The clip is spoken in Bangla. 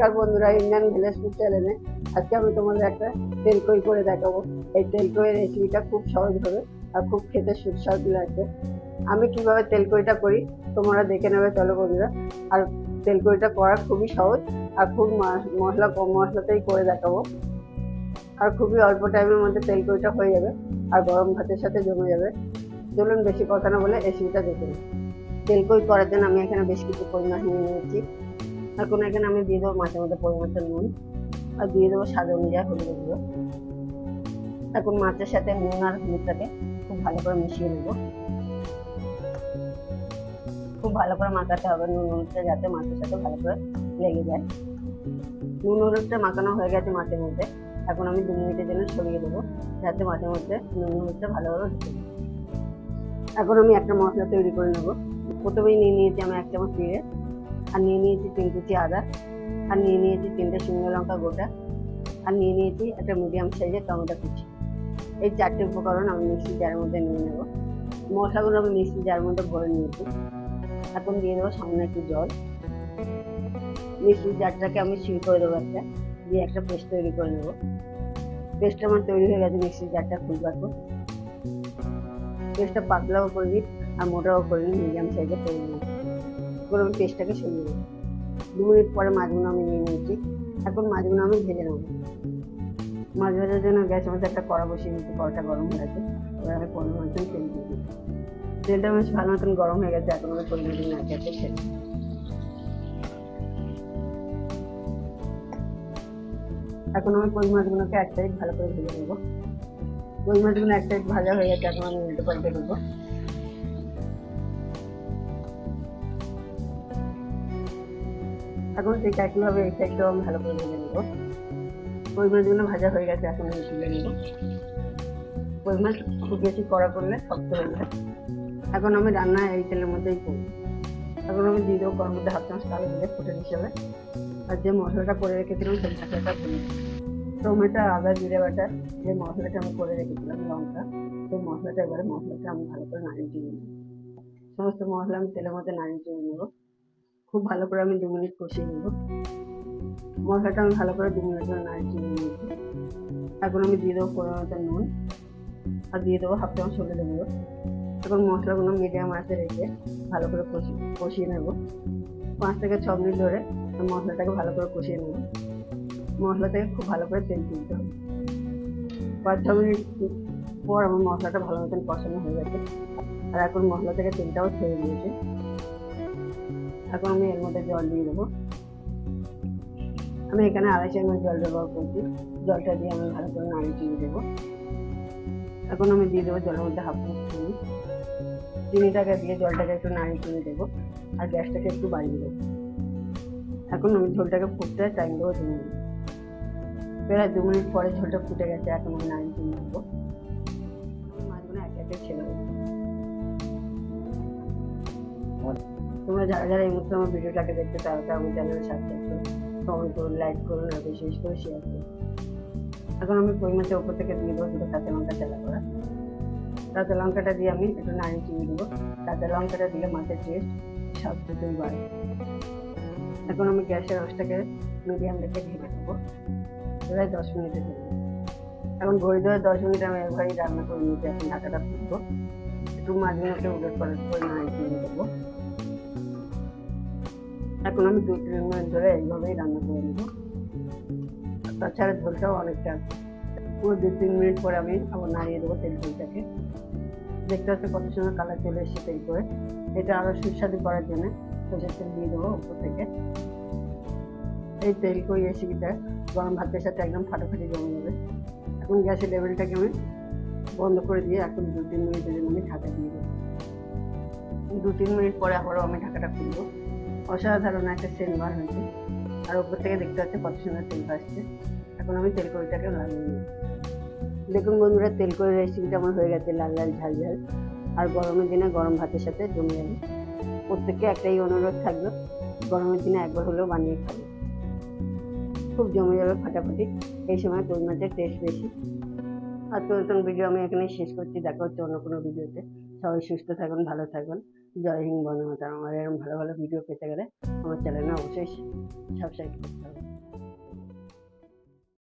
নমস্কার বন্ধুরা ইন্ডিয়ান ভিলেজ ফুড চ্যানেলে আজকে আমি তোমাদের একটা তেলকই করে দেখাবো। এই তেলকইয়ের রেসিপিটা খুব সহজ হবে আর খুব খেতে সুস্বাদু লাগবে। আমি কীভাবে তেলকইটা করি, তোমরা দেখে নেবে, চলো বন্ধুরা। আর তেলকইটা করা খুবই সহজ আর খুব মশলা, কম মশলাতেই করে দেখাবো। আর খুবই অল্প টাইমের মধ্যে তেলকইটা হয়ে যাবে আর গরম ভাতের সাথে জমে যাবে। চলুন বেশি কথা না বলে রেসিপিটা দেখে নিই। তেলকই করার জন্য আমি এখানে বেশ কিছু পরিমাণ নিয়ে নিয়েছি। এখন এখানে আমি দিয়ে দেবো মাছের মধ্যে পরিমাণ নুন। আর দিয়ে দেবো স্বাদ অনুযায়ী হলুদ গুঁড়ো। এখন মাছের সাথে নুন আর হলুদটাকে খুব ভালো করে মিশিয়ে নেব। খুব ভালো করে মাখাতে হবে নুন হলুদটা যাতে মাছের সাথে ভালো করে লেগে যায়। নুন হলুদটা মাখানো হয়ে গেছে মাছের মধ্যে। এখন আমি দু মিনিটের জন্য ছড়িয়ে দেবো যাতে মাছের মধ্যে নুন হলুদটা ভালোভাবে ঢুকে এখন আমি একটা মশলা তৈরি করে নেব। প্রথমেই নিয়ে নিয়েছি আমি এক চামচ জিরে আর নিয়ে নিয়েছি তিন কুচি আদা আর নিয়ে নিয়েছি তিনটে শুকনো লঙ্কা গোটা আর নিয়ে নিয়েছি একটা মিডিয়াম সাইজের টমেটো কুচি এই চারটে উপকরণ আমি মিক্সি জারের মধ্যে নিয়ে নেব মশলাগুলো আমি মিক্সি জারের মধ্যে ভরে নিয়েছি এখন দিয়ে দেবো সামনে একটু জল মিক্সি জারটাকে আমি সিল করে দেবো একটা দিয়ে একটা পেস্ট তৈরি করে নেব পেস্টটা আমার তৈরি হয়ে গেছে মিক্সি জারটা খুব রাখব পেস্টটা পাতলাও করে দিই আর মোটাও করে নিই মিডিয়াম সাইজে করে নিই এবার আমি পেস্টটাকে সরিয়ে দেবো দু মিনিট পরে মাছগুলো আমি নিয়ে নিয়েছি। এখন মাছগুলো আমি ভেজে নেব। মাছ ভাজার জন্য গ্যাসের মধ্যে একটা কড়া বসিয়ে নিয়েছি কড়াটা গরম হয়ে গেছে। এবার আমি পরিমাণ মতন তেল দিয়ে তেলটা বেশ ভালো মতন গরম হয়ে গেছে, এখন আমি পরিমাণ দিন আগে আছে দিই। এখন আমি কই মাছগুলোকে এক সাইড ভালো করে ভেজে নেব। কই মাছগুলো এক সাইড ভাজা হয়ে গেছে, এখন আমি উল্টো পাল্টে দেবো এখন ঠিক একইভাবে এই সাইডটাও আমি ভালো করে ভেজে নেব। কই মাছগুলো ভাজা হয়ে গেছে, এখন আমি তুলে নেব। কই মাছ খুব বেশি কড়া করলে শক্ত হয়ে যায়। এখন আমি রান্না এই তেলের মধ্যেই করি এখন আমি দিয়ে দেবো গরম মধ্যে হাফ চামচ কালো দিলে ফুটে হিসেবে আর যে মশলাটা করে রেখেছিলাম সেই মশলাটা করি টমেটো, আদা, জিরে বাটা, যে মশলাটা আমি করে রেখেছিলাম, লঙ্কা, সেই মশলাটা এবারে মশলাটা আমি ভালো করে নাড়িয়ে দিয়ে নেব। সমস্ত মশলা আমি তেলের মধ্যে নাড়িয়ে দিয়ে নেব। খুব ভালো করে আমি দু মিনিট কষিয়ে নেব। মশলাটা আমি ভালো করে দু মিনিট ধরে নাড়িয়ে নিয়েছি এখন আমি দিয়ে দেবো মতো নুন। আর দিয়ে দেবো হাফ চামচ হলুদ গুঁড়ো। এখন মশলাগুলো মিডিয়াম আঁচে রেখে ভালো করে কষি, কষিয়ে নেব। পাঁচ থেকে ছ মিনিট ধরে মশলাটাকে ভালো করে কষিয়ে নেব। মশলা থেকে খুব ভালো করে তেল তুলতে হবে। পাঁচ ছ মিনিট পর আমার মশলাটা ভালো মতন কষানো হয়ে গেছে। আর এখন মশলা থেকে তেলটাও ছেড়ে দিয়েছে। এখন আমি এর মধ্যে জল দিয়ে দেবো। আমি এখানে আড়াইশো এমএল জল ব্যবহার করছি। জলটা দিয়ে আমি ভালো করে নাড়ি চিনি দেবো। এখন আমি দিয়ে দেবো জলের মধ্যে হাফ কাপ চিনি। চিনিটাকে দিয়ে জলটাকে একটু নাড়িয়ে চিনি দেবো আর গ্যাসটাকে একটু বাড়িয়ে দেবো। এখন আমি ঝোলটাকে ফুটতে টাইম দেবো দু মিনিট। প্রায় দু মিনিট পরে ঝোলটা ফুটে গেছে, এখন আমি নাড়িয়ে চিনি দেবো। মাছগুলো এক একে ছেড়ে দেবো। তোমরা যারা যারা এই মুহূর্তে আমার ভিডিওটাকে দেখতে চাও, তারা আমার চ্যানেলে সাবস্ক্রাইব করুন কমেন্ট করুন লাইক করুন আর বিশেষ করে শেয়ার করুন এখন আমি কই মাছের ওপর থেকে দিয়ে দেবো দুটো কাঁচা লঙ্কা চালা করা কাঁচা লঙ্কাটা দিয়ে আমি একটু নাড়িয়ে চিনি দেবো। কাঁচা লঙ্কাটা দিলে মাছের টেস্ট স্বাদ দুটোই বাড়ে। এখন আমি গ্যাসের আঁচটাকে মিডিয়াম রেখে ঢেকে দেবো। প্রায় দশ মিনিটের জন্য। এখন ঘড়ি ধরে দশ মিনিট আমি একবারই রান্না করে নিয়েছি, এখন ঢাকাটা ফুটবো। একটু মাঝগুলোকে উলট পালট করে নাড়িয়ে চিনি দেবো। এখন আমি দু তিন মিনিট ধরে এইভাবেই রান্না করে নেব। তাছাড়া ঝোলটাও অনেকটা, পুরো দু তিন মিনিট পরে আমি আবার নাড়িয়ে দেবো তেল ঝোলটাকে। দেখতে হচ্ছে কত সময় কালার চলে এসেছে তেল করে। এটা আরও সুস্বাদু করার জন্য সরষের তেল দিয়ে দেবো উপর থেকে। এই তেল কই রেসিপিটা গরম ভাতের সাথে একদম ফাটাফাটি জমে যাবে এখন গ্যাসের লেভেলটাকে আমি বন্ধ করে দিয়ে এখন দু তিন মিনিটের জন্য আমি ঢাকা দিয়ে দেবো। দু তিন মিনিট পরে আবারও আমি ঢাকাটা খুলবো। অসাধারণ একটা সেন্ট বার হয়েছে। আর উপর থেকে দেখতে পাচ্ছি কত সুন্দর তেল আসছে। এখন আমি তেল কড়িটাকে লাগিয়ে নিই। দেখুন বন্ধুরা তেল কড়ি রেসিপিটা আমার হয়ে গেছে লাল লাল ঝাল ঝাল। আর গরমের দিনে গরম ভাতের সাথে জমে যাবে। প্রত্যেককে একটাই অনুরোধ থাকল গরমের দিনে একবার হলেও বানিয়ে খাবে। খুব জমে যাবে ফাটাফাটি। এই সময় কই মাছের টেস্ট বেশি। আজকে নতুন ভিডিও আমি এখানে শেষ করছি। দেখা হচ্ছে অন্য কোনো ভিডিওতে সবাই সুস্থ থাকুন, ভালো থাকুন। জয় হিন্দ বন্ধু মাতা আমার এরকম ভালো ভালো ভিডিও পেতে গেলে আমার চ্যানেলে অবশ্যই সাবস্ক্রাইব করতে হবে।